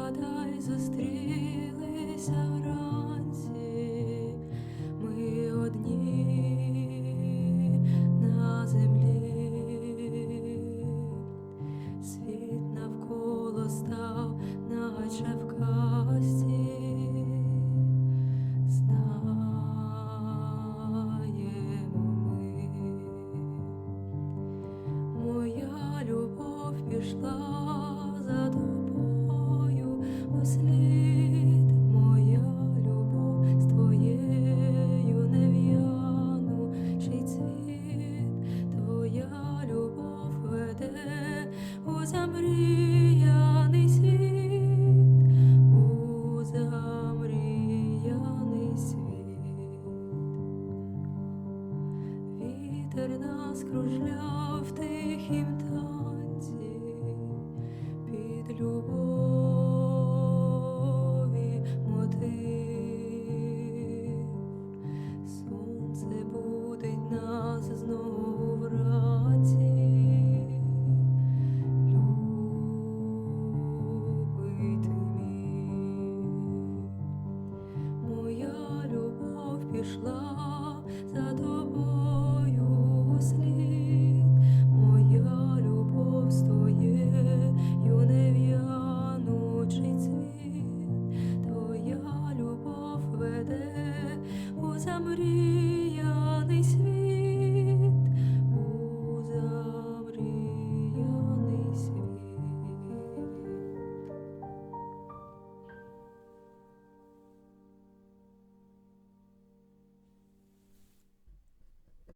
згадай, зустрілися вранці, ми одні на землі, світ навколо став, наче в касті. Знаємо ми, моя любов пішла. вітер нас кружляв тихім танці під любові мотив. Сонце будить нас знову в раці. Моя любов пішла за то. замри.